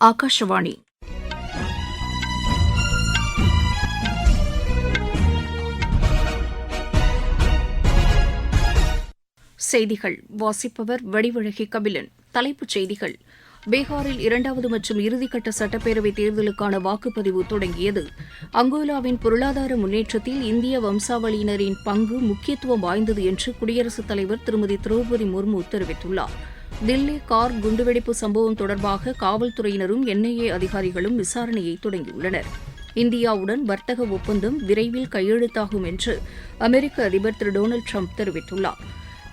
ஆகாஷவாணி செய்திகள். வாசிப்பவர் வடிவழகி கபிலன். தலைப்புச் செய்திகள். பீகாரில் இரண்டாவது மற்றும் இறுதிக்கட்ட சட்டப்பேரவைத் தேர்தலுக்கான வாக்குப்பதிவு தொடங்கியது. அங்கோலாவின் பொருளாதார முன்னேற்றத்தில் இந்திய வம்சாவளியினரின் பங்கு முக்கியத்துவம் வாய்ந்தது என்று குடியரசுத் தலைவர் திருமதி திரௌபதி முர்மு தெரிவித்துள்ளாா் தில்லி கார் குண்டுவெடிப்பு சம்பவம் தொடர்பாக காவல்துறையினரும் என்ஐஏ அதிகாரிகளும் விசாரணையை தொடங்கியுள்ளனர். இந்தியாவுடன் வர்த்தக ஒப்பந்தம் விரைவில் கையெழுத்தாகும் என்று அமெரிக்க அதிபர் திரு டொனால்டு ட்ரம்ப் தெரிவித்துள்ளார்.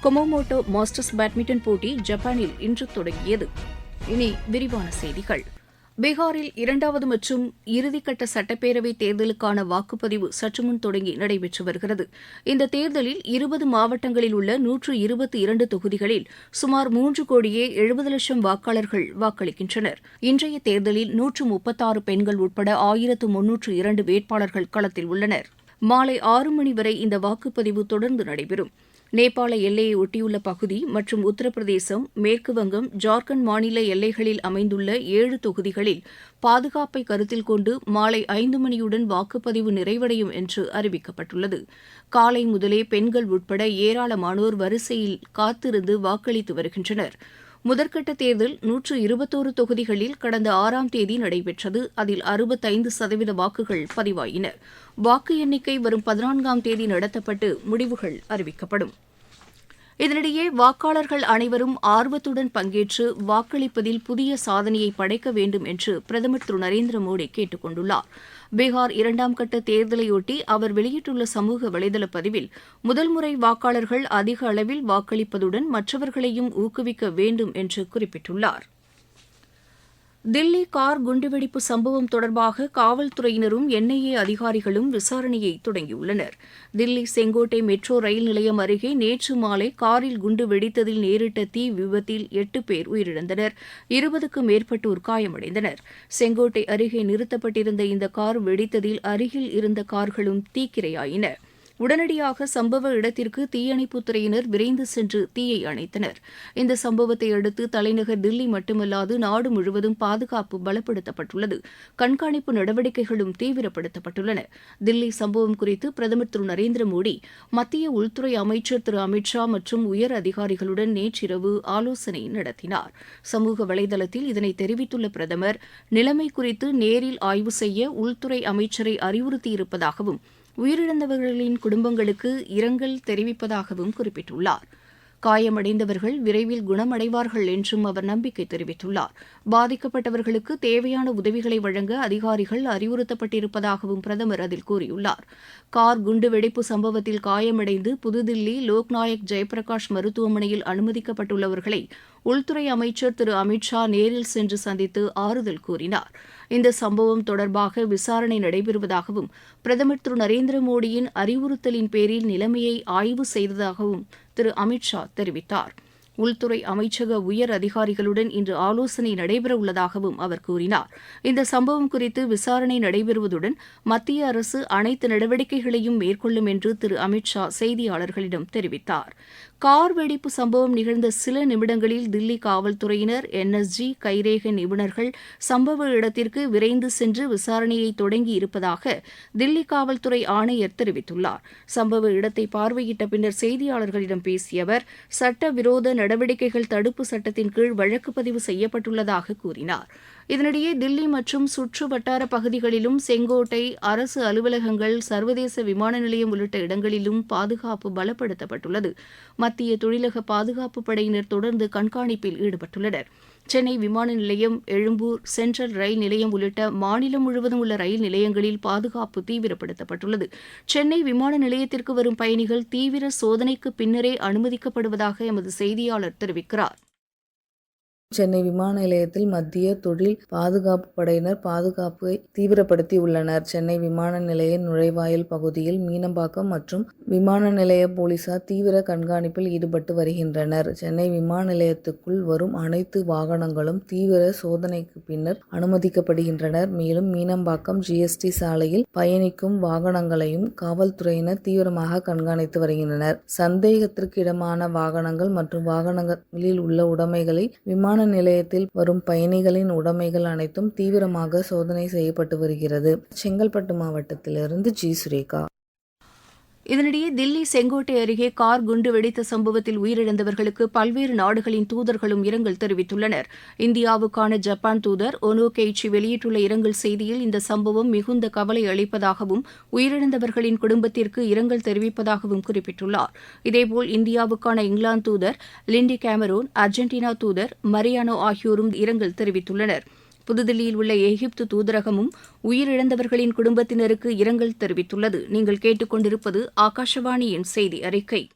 கொமோமோட்டோ மாஸ்டர்ஸ் பேட்மிண்டன் போட்டி ஜப்பானில் இன்று தொடங்கியது. இனி விரிவான செய்திகள். பீகாரில் இரண்டாவது மற்றும் இறுதிக்கட்ட சட்டப்பேரவைத் தேர்தலுக்கான வாக்குப்பதிவு சற்றுமுன் தொடங்கி நடைபெற்று வருகிறது. இந்த தேர்தலில் இருபது மாவட்டங்களில் உள்ள நூற்று இருபத்தி இரண்டு தொகுதிகளில் சுமார் மூன்று கோடியே எழுபது லட்சம் வாக்காளர்கள் வாக்களிக்கின்றனர். இன்றைய தேர்தலில் நூற்று முப்பத்தாறு பெண்கள் உட்பட ஆயிரத்து முன்னூற்று இரண்டு வேட்பாளர்கள் களத்தில் உள்ளனர். மாலை ஆறு மணி வரை இந்த வாக்குப்பதிவு தொடர்ந்து நடைபெறும். நேபாள எல்லையை ஒட்டியுள்ள பகுதி மற்றும் உத்தரப்பிரதேசம் மேற்குவங்கம் ஜார்க்கண்ட் மாநில எல்லைகளில் அமைந்துள்ள ஏழு தொகுதிகளில் பாதுகாப்பை கருத்தில் கொண்டு மாலை ஐந்து மணியுடன் வாக்குப்பதிவு நிறைவடையும் என்று அறிவிக்கப்பட்டுள்ளது. காலை முதலே பெண்கள் உட்பட ஏராளமானோர் வரிசையில் காத்திருந்து வாக்களித்து வருகின்றனர். முதற்கட்ட தேர்தல் நூற்று இருபத்தோரு தொகுதிகளில் கடந்த ஆறாம் தேதி நடைபெற்றது. அதில் அறுபத்தைந்து சதவீத வாக்குகள் பதிவாயின. வாக்கு எண்ணிக்கை வரும் பதினான்காம் தேதி நடத்தப்பட்டு முடிவுகள் அறிவிக்கப்படும். இதனிடையே வாக்காளர்கள் அனைவரும் ஆர்வத்துடன் பங்கேற்று வாக்களிப்பதில் புதிய சாதனையை படைக்க வேண்டும் என்று பிரதமர் திரு நரேந்திர மோடி கேட்டுக் கொண்டுள்ளாா் பீகார் இரண்டாம் கட்ட தேர்தலையொட்டி அவர் வெளியிட்டுள்ள சமூக வலைதள பதிவில் முதல் முறை வாக்காளர்கள் அதிக அளவில் வாக்களிப்பதுடன் மற்றவர்களையும் ஊக்குவிக்க வேண்டும் என்று குறிப்பிட்டுள்ளார். தில்லி கார் குண்டுவெடிப்பு சம்பவம் தொடர்பாக காவல்துறையினரும் என்ஐஏ அதிகாரிகளும் விசாரணையை தொடங்கியுள்ளனர். தில்லி செங்கோட்டை மெட்ரோ ரயில் நிலையம் அருகே நேற்று மாலை காரில் குண்டு வெடித்ததில் நேரிட்ட தீ விபத்தில் எட்டு பேர் உயிரிழந்தனர். இருபதுக்கும் மேற்பட்டோர் காயமடைந்தனர். செங்கோட்டை அருகே நிறுத்தப்பட்டிருந்த இந்த கார் வெடித்ததில் அருகில் இருந்த கார்களும் தீக்கிரையாயின. உடனடியாக சம்பவ இடத்திற்கு தீயணைப்புத் துறையினர் விரைந்து சென்று தீயை அணைத்தனர். இந்த சம்பவத்தை அடுத்து தலைநகர் தில்லி மட்டுமல்லாது நாடு முழுவதும் பாதுகாப்பு பலப்படுத்தப்பட்டுள்ளது. கண்காணிப்பு நடவடிக்கைகளும் தீவிரப்படுத்தப்பட்டுள்ளன. தில்லி சம்பவம் குறித்து பிரதமர் திரு நரேந்திர மோடி மத்திய உள்துறை அமைச்சர் திரு அமித் ஷா மற்றும் உயர் அதிகாரிகளுடன் நேற்றிரவு ஆலோசனை நடத்தினார். சமூக வலைதளத்தில் இதனை தெரிவித்துள்ள பிரதமர் நிலைமை குறித்து நேரில் ஆய்வு செய்ய உள்துறை அமைச்சரை அறிவுறுத்தியிருப்பதாகவும் உயிரிழந்தவர்களின் குடும்பங்களுக்கு இரங்கல் தெரிவிப்பதாகவும் குறிப்பிட்டுள்ளார். காயமடைந்தவர்கள் விரைவில் குணமடைவார்கள் என்றும் அவர் நம்பிக்கை தெரிவித்துள்ளார். பாதிக்கப்பட்டவர்களுக்கு தேவையான உதவிகளை வழங்க அதிகாரிகள் அறிவுறுத்தப்பட்டிருப்பதாகவும் பிரதமர் அதில் கூறியுள்ளார். கார் குண்டுவெடிப்பு சம்பவத்தில் காயமடைந்து புதுதில்லி லோக்நாயக் ஜெயபிரகாஷ் மருத்துவமனையில் அனுமதிக்கப்பட்டுள்ளவர்களை உள்துறை அமைச்சர் திரு அமித் ஷா நேரில் சென்று சந்தித்து ஆறுதல் கூறினார். இந்த சம்பவம் தொடர்பாக விசாரணை நடைபெறுவதாகவும் பிரதமர் திரு நரேந்திர மோடியின் அறிவுறுத்தலின் பேரில் நிலைமையை ஆய்வு செய்ததாகவும் திரு அமித் ஷா தெரிவித்தார். உள்துறை அமைச்சக உயர் அதிகாரிகளுடன் இன்று ஆலோசனை நடைபெறவுள்ளதாகவும் அவர் கூறினார். இந்த சம்பவம் குறித்து விசாரணை நடைபெறுவதுடன் மத்திய அரசு அனைத்து நடவடிக்கைகளையும் மேற்கொள்ளும் என்று திரு அமித் ஷா செய்தியாளர்களிடம் தெரிவித்தார். கார் வெடிப்பு சம்பவம் நிகழ்ந்த சில நிமிடங்களில் தில்லி காவல்துறையினர் என்எஸ்ஜி கைரேக நிபுணர்கள் சம்பவ இடத்திற்கு விரைந்து சென்று விசாரணையை தொடங்கி இருப்பதாக தில்லி காவல்துறை ஆணையர் தெரிவித்துள்ளார். சம்பவ இடத்தை பார்வையிட்ட பின்னர் செய்தியாளர்களிடம் பேசிய அவர் சட்டவிரோத நடவடிக்கைகள் தடுப்பு சட்டத்தின் கீழ் வழக்கு பதிவு செய்யப்பட்டுள்ளதாக கூறினார். இதனிடையே தில்லி மற்றும் சுற்று வட்டார பகுதிகளிலும் செங்கோட்டை அரசு அலுவலகங்கள் சர்வதேச விமான நிலையம் உள்ளிட்ட இடங்களிலும் பாதுகாப்பு பலப்படுத்தப்பட்டுள்ளது. மத்திய தொழிலக பாதுகாப்பு படையினர் தொடர்ந்து கண்காணிப்பில் ஈடுபட்டுள்ளனர். சென்னை விமான நிலையம் எழும்பூர் சென்ட்ரல் ரயில் நிலையம் உள்ளிட்ட மாநிலம் முழுவதும் உள்ள ரயில் நிலையங்களில் பாதுகாப்பு தீவிரப்படுத்தப்பட்டுள்ளது. சென்னை விமான நிலையத்திற்கு வரும் பயணிகள் தீவிர சோதனைக்கு பின்னரே அனுமதிக்கப்படுவதாக எமது செய்தியாளர் தெரிவிக்கிறார். சென்னை விமான நிலையத்தில் மத்திய தொழில் பாதுகாப்பு படையினர் பாதுகாப்பை தீவிரப்படுத்தி உள்ளனர். சென்னை விமான நிலைய நுழைவாயில் பகுதியில் மீனம்பாக்கம் மற்றும் விமான நிலைய போலீசார் தீவிர கண்காணிப்பில் ஈடுபட்டு வருகின்றனர். சென்னை விமான நிலையத்துக்குள் வரும் அனைத்து வாகனங்களும் தீவிர சோதனைக்கு பின்னர் அனுமதிக்கப்படுகின்றனர். மேலும் மீனம்பாக்கம் ஜிஎஸ்டி சாலையில் பயணிக்கும் வாகனங்களையும் காவல்துறையினர் தீவிரமாக கண்காணித்து வருகின்றனர். சந்தேகத்திற்கு இடமான வாகனங்கள் மற்றும் வாகனங்களில் உள்ள உடைமைகளை விமான நிலையத்தில் வரும் பயணிகளின் உடைமைகள் அனைத்தும் தீவிரமாக சோதனை செய்யப்பட்டு வருகிறது. செங்கல்பட்டு மாவட்டத்திலிருந்து ஜி. சுரேகா. இதனிடையே தில்லி செங்கோட்டை அருகே கார் குண்டு வெடித்த சம்பவத்தில் உயிரிழந்தவர்களுக்கு பல்வேறு நாடுகளின் தூதர்களும் இரங்கல் தெரிவித்துள்ளனர். இந்தியாவுக்கான ஜப்பான் தூதர் ஒனோ கெய்ச்சி வெளியிட்டுள்ள இரங்கல் செய்தியில் இந்த சம்பவம் மிகுந்த கவலை அளிப்பதாகவும் உயிரிழந்தவர்களின் குடும்பத்திற்கு இரங்கல் தெரிவிப்பதாகவும் குறிப்பிட்டுள்ளார். இதேபோல் இந்தியாவுக்கான இங்கிலாந்து தூதர் லிண்டி கேமரோன் அர்ஜென்டினா தூதர் மரியானோ ஆகியோரும் இரங்கல் தெரிவித்துள்ளனர். புதுதில்லியில் உள்ள எகிப்து தூதரகமும் உயிரிழந்தவர்களின் குடும்பத்தினருக்கு இரங்கல் தெரிவித்துள்ளது. நீங்கள் கேட்டுக்கொண்டிருப்பது ஆகாஷவாணியின் செய்தி அறிக்கை.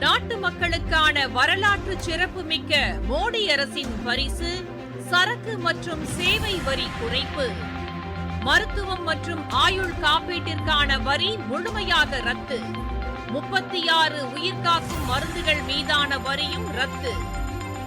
நாட்டு மக்களுக்கான வரலாற்று சிறப்புமிக்க மோடி அரசின் பரிசு சரக்கு மற்றும் சேவை வரி குறைப்பு. மருத்துவம் மற்றும் ஆயுள் காப்பீட்டிற்கான வரி முழுமையாக ரத்து. முப்பத்தி ஆறு உயிர்காக்கும் மருந்துகள் மீதான வரியும் ரத்து.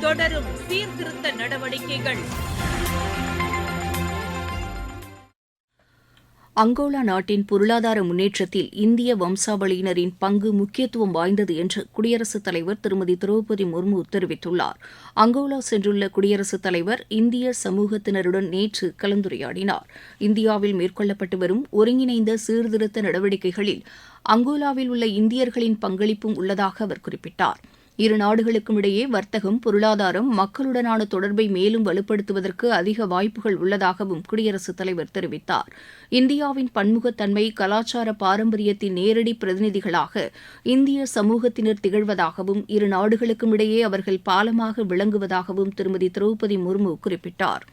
தொடரும் சீர்திருத்த நடவடிக்கைகள். அங்கோலா நாட்டின் பொருளாதார முன்னேற்றத்தில் இந்திய வம்சாவளியினரின் பங்கு முக்கியத்துவம் வாய்ந்தது என்று குடியரசுத் தலைவர் திருமதி திரௌபதி முர்மு தெரிவித்துள்ளார். அங்கோலா சென்றுள்ள குடியரசுத் தலைவர் இந்திய சமூகத்தினருடன் நேற்று கலந்துரையாடினார். இந்தியாவில் மேற்கொள்ளப்பட்டு வரும் ஒருங்கிணைந்த சீர்திருத்த நடவடிக்கைகளில் அங்கோலாவில் உள்ள இந்தியர்களின் பங்களிப்பும் உள்ளதாக அவர் குறிப்பிட்டார். இரு நாடுகளுக்கும் இடையே வர்த்தகம் பொருளாதாரம் மக்களுடனான தொடர்பை மேலும் வலுப்படுத்துவதற்கு அதிக வாய்ப்புகள் உள்ளதாகவும் குடியரசுத் தலைவர் தெரிவித்தார். இந்தியாவின் பன்முகத்தன்மை கலாச்சார பாரம்பரியத்தின் நேரடி பிரதிநிதிகளாக இந்திய சமூகத்தினர் திகழ்வதாகவும் இரு நாடுகளுக்கும் இடையே அவர்கள் பாலமாக விளங்குவதாகவும் திருமதி திரௌபதி முர்மு குறிப்பிட்டார்.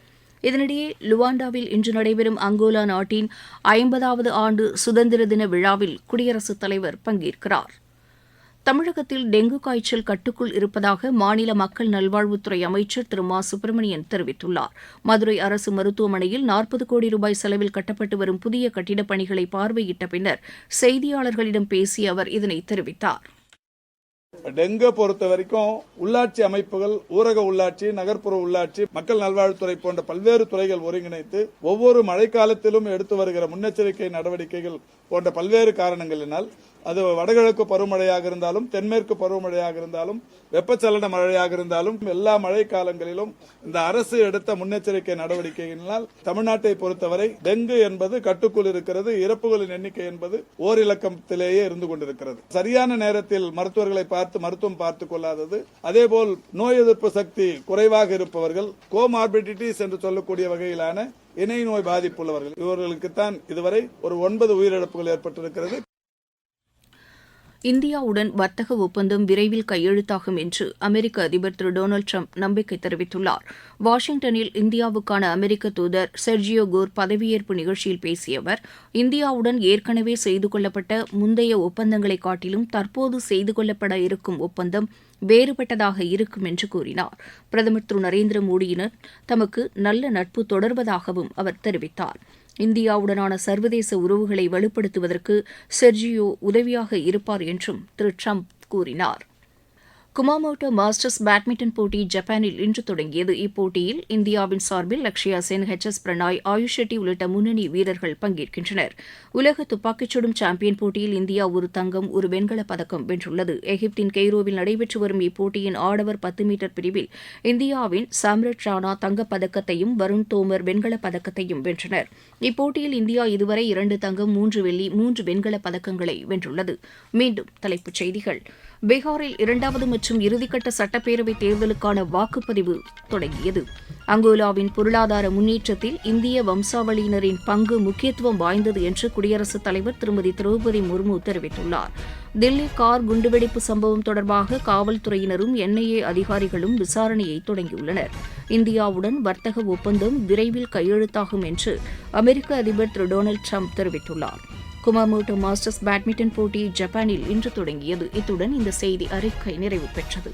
இதனிடையே லுவாண்டாவில் இன்று நடைபெறும் அங்கோலா நாட்டின் ஐம்பதாவது ஆண்டு சுதந்திர தின விழாவில் குடியரசுத் தலைவர் பங்கேற்கிறார். தமிழகத்தில் டெங்கு காய்ச்சல் கட்டுக்குள் இருப்பதாக மாநில மக்கள் நல்வாழ்வுத்துறை அமைச்சர் திரு மா சுப்பிரமணியன் தெரிவித்துள்ளார். மதுரை அரசு மருத்துவமனையில் நாற்பது கோடி ரூபாய் செலவில் கட்டப்பட்டு வரும் புதிய கட்டிடப் பணிகளை பார்வையிட்ட பின்னர் செய்தியாளர்களிடம் பேசிய அவர் இதனை தெரிவித்தார். டெங்கு பொறுத்த வரைக்கும் உள்ளாட்சி அமைப்புகள் ஊரக உள்ளாட்சி நகர்ப்புற உள்ளாட்சி மக்கள் நல்வாழ்வுத்துறை போன்ற பல்வேறு துறைகள் ஒருங்கிணைத்து ஒவ்வொரு மழைக்காலத்திலும் எடுத்து வருகிற முன்னெச்சரிக்கை நடவடிக்கைகள் போன்ற பல்வேறு காரணங்களினால் அது வடகிழக்கு பருவமழையாக இருந்தாலும் தென்மேற்கு பருவமழையாக இருந்தாலும் வெப்பச்சலன மழையாக இருந்தாலும் எல்லா மழை காலங்களிலும் இந்த அரசு எடுத்த முன்னெச்சரிக்கை நடவடிக்கைகளினால் தமிழ்நாட்டை பொறுத்தவரை டெங்கு என்பது கட்டுக்குள் இருக்கிறது இறப்புகளின் எண்ணிக்கை என்பது ஓரிலக்கத்திலேயே இருந்து கொண்டிருக்கிறது. சரியான நேரத்தில் மருத்துவர்களை பார்த்து மருத்துவம் பார்த்துக் கொள்ளாதது. அதேபோல் நோய் எதிர்ப்பு சக்தி குறைவாக இருப்பவர்கள் கோமார்பிடிட்டிஸ் என்று சொல்லக்கூடிய வகையிலான இணை நோய் பாதிப்புள்ளவர்கள் இவர்களுக்குத்தான் இதுவரை ஒரு ஒன்பது உயிரிழப்புகள் ஏற்பட்டிருக்கிறது. இந்தியாவுடன் வர்த்தக ஒப்பந்தம் விரைவில் கையெழுத்தாகும் என்று அமெரிக்க அதிபர் திரு டொனால்டு ட்ரம்ப் நம்பிக்கை தெரிவித்துள்ளார். வாஷிங்டனில் இந்தியாவுக்கான அமெரிக்க தூதர் செர்ஜியோ கோர் பதவியேற்பு நிகழ்ச்சியில் பேசிய அவர் இந்தியாவுடன் ஏற்கனவே செய்து கொள்ளப்பட்ட முந்தைய ஒப்பந்தங்களை காட்டிலும் தற்போது செய்து கொள்ளப்பட இருக்கும் ஒப்பந்தம் வேறுபட்டதாக இருக்கும் என்று கூறினார். பிரதமர் திரு நரேந்திர மோடியினர் தமக்கு நல்ல நட்பு தொடர்வதாகவும் அவர் தெரிவித்தார். இந்தியாவுடனான சர்வதேச உறவுகளை வலுப்படுத்துவதற்கு செர்ஜியோ உதவியாக இருப்பார் என்றும் திரு ட்ரம்ப் கூறினார். குமாமோட்டோ மாஸ்டர்ஸ் பேட்மிண்டன் போட்டி ஜப்பானில் இன்று தொடங்கியது. இப்போட்டியில் இந்தியாவின் சார்பில் லக்ஷயா சென் ஹெச் எஸ் பிரணாய் ஆயுஷ் ஷெட்டி உள்ளிட்ட முன்னணி வீரர்கள் பங்கேற்கின்றனர். உலக துப்பாக்கிச் சுடும் சாம்பியன் போட்டியில் இந்தியா ஒரு தங்கம் ஒரு வெண்கலப் பதக்கம் வென்றுள்ளது. எகிப்தின் கெய்ரோவில் நடைபெற்று வரும் இப்போட்டியின் ஆடவர் பத்து மீட்டர் பிரிவில் இந்தியாவின் சாம்ரட் ராணா தங்கப் பதக்கத்தையும் வருண் தோமர் வெண்கலப் பதக்கத்தையும் வென்றனர். இப்போட்டியில் இந்தியா இதுவரை இரண்டு தங்கம் மூன்று வெள்ளி மூன்று வெண்கலப் பதக்கங்களை வென்றுள்ளது. மீண்டும் தலைப்புச் செய்திகள். பீகாரில் இரண்டாவது மற்றும் இறுதிக்கட்ட சட்டப்பேரவைத் தேர்தலுக்கான வாக்குப்பதிவு தொடங்கியது. அங்கோலாவின் பொருளாதார முன்னேற்றத்தில் இந்திய வம்சாவளியினரின் பங்கு முக்கியத்துவம் வாய்ந்தது என்று குடியரசுத் தலைவர் திருமதி திரௌபதி முர்மு தெரிவித்துள்ளார். தில்லி கார் குண்டுவெடிப்பு சம்பவம் தொடர்பாக காவல்துறையினரும் என்ஐஏ அதிகாரிகளும் விசாரணையை தொடங்கியுள்ளனர். இந்தியாவுடன் வர்த்தக ஒப்பந்தம் விரைவில் கையெழுத்தாகும் என்று அமெரிக்க அதிபர் திரு டொனால்டு ட்ரம்ப் தெரிவித்துள்ளார். குமாமோட்டோ மாஸ்டர்ஸ் பேட்மிண்டன் போட்டி ஜப்பானில் இன்று தொடங்கியது. இத்துடன் இந்த செய்தி அறிக்கை நிறைவு பெற்றது.